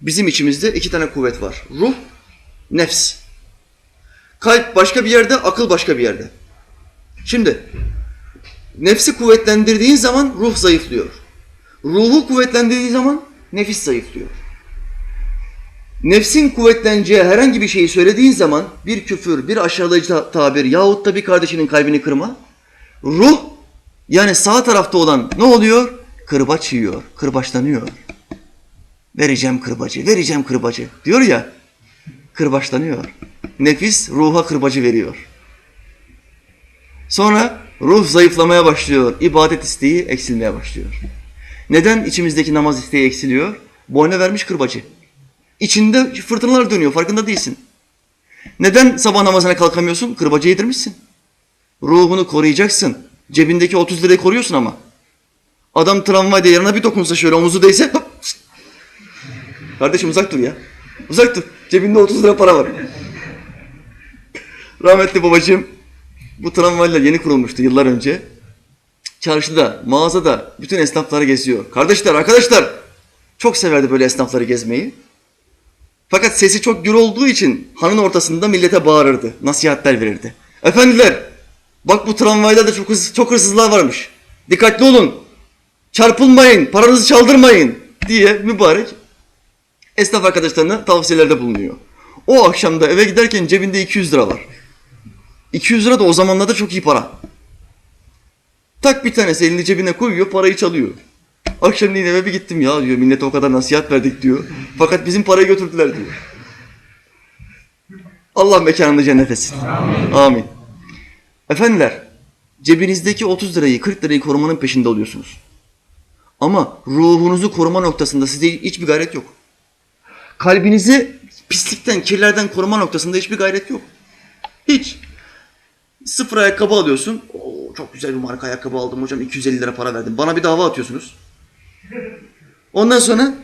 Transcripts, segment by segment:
Bizim içimizde iki tane kuvvet var. Ruh, nefs. Kalp başka bir yerde, akıl başka bir yerde. Şimdi nefsi kuvvetlendirdiğin zaman ruh zayıflıyor. Ruhu kuvvetlendirdiği zaman nefis zayıflıyor. Nefsin kuvvetleneceği herhangi bir şeyi söylediğin zaman bir küfür, bir aşağılayıcı ta- tabir yahut da bir kardeşinin kalbini kırma, ruh yani sağ tarafta olan ne oluyor? Kırbaç yiyor, kırbaçlanıyor. Vereceğim kırbacı, vereceğim kırbacı diyor ya, kırbaçlanıyor. Nefis ruha kırbacı veriyor. Sonra ruh zayıflamaya başlıyor, ibadet isteği eksilmeye başlıyor. Neden içimizdeki namaz isteği eksiliyor? Boyna vermiş kırbacı. İçinde fırtınalar dönüyor, farkında değilsin. Neden sabah namazına kalkamıyorsun? Kırbacı yedirmişsin. Ruhunu koruyacaksın. Cebindeki 30 lirayı koruyorsun ama. Adam tramvayda yanına bir dokunsa şöyle omuzu değse hop. Kardeşim uzak dur ya. Uzak dur. Cebinde 30 lira para var. Rahmetli babacığım bu tramvaylar yeni kurulmuştu yıllar önce. Çarşıda, mağazada bütün esnafları geziyor. Kardeşler, arkadaşlar çok severdi böyle esnafları gezmeyi. Fakat sesi çok gür olduğu için hanın ortasında millete bağırırdı, nasihatler verirdi. Efendiler, bak bu tramvaylarda çok, hırs- çok hırsızlar varmış. Dikkatli olun, çarpılmayın, paranızı çaldırmayın diye mübarek esnaf arkadaşlarına tavsiyelerde bulunuyor. O akşam da eve giderken cebinde 200 lira var. 200 lira da o zamanlarda çok iyi para. Tak bir tanesi elini cebine koyuyor, parayı çalıyor. Akşamleyin eve bir gittim ya diyor, millete o kadar nasihat verdik diyor. Fakat bizim parayı götürdüler diyor. Allah mekanını cennet etsin. Amin. Efendiler, cebinizdeki 30 lirayı, 40 lirayı korumanın peşinde oluyorsunuz. Ama ruhunuzu koruma noktasında size hiçbir gayret yok. Kalbinizi pislikten, kirlerden koruma noktasında hiçbir gayret yok. Hiç. Sıfır ayakkabı alıyorsun. Oo, çok güzel bir marka ayakkabı aldım hocam 250 lira para verdim. Bana bir dava atıyorsunuz. Ondan sonra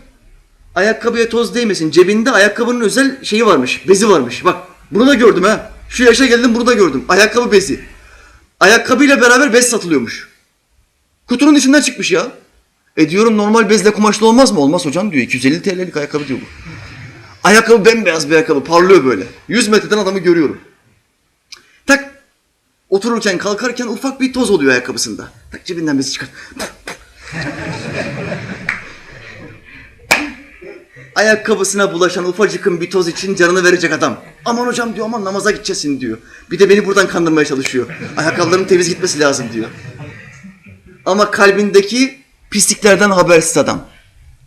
ayakkabıya toz değmesin. Cebinde ayakkabının özel şeyi varmış. Bezi varmış. Bak bunu da gördüm ha. Şu yaşa geldim bunu da gördüm. Ayakkabı bezi. Ayakkabıyla beraber bez satılıyormuş. Kutunun içinden çıkmış ya. E diyorum normal bezle kumaşlı olmaz mı? Olmaz hocam diyor. 250 TL'lik ayakkabı diyor bu. Ayakkabı bembeyaz bir ayakkabı. Parlıyor böyle. 100 metreden adamı görüyorum. Tak otururken kalkarken ufak bir toz oluyor ayakkabısında. Tak cebinden bezi çıkar. Ayakkabısına bulaşan ufacıkın bir toz için canını verecek adam. Aman hocam diyor aman namaza gideceksin diyor. Bir de beni buradan kandırmaya çalışıyor. Ayakkabıların temiz gitmesi lazım diyor. Ama kalbindeki pisliklerden habersiz adam.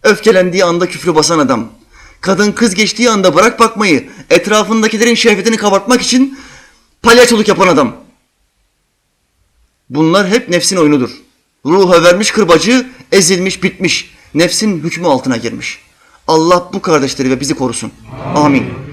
Öfkelendiği anda küfrü basan adam. Kadın kız geçtiği anda bırak bakmayı, etrafındakilerin şehvetini kabartmak için palyaçoluk yapan adam. Bunlar hep nefsin oyunudur. Ruha vermiş kırbacı, ezilmiş bitmiş. Nefsin hükmü altına girmiş. Allah bu kardeşleri ve bizi korusun. Amin.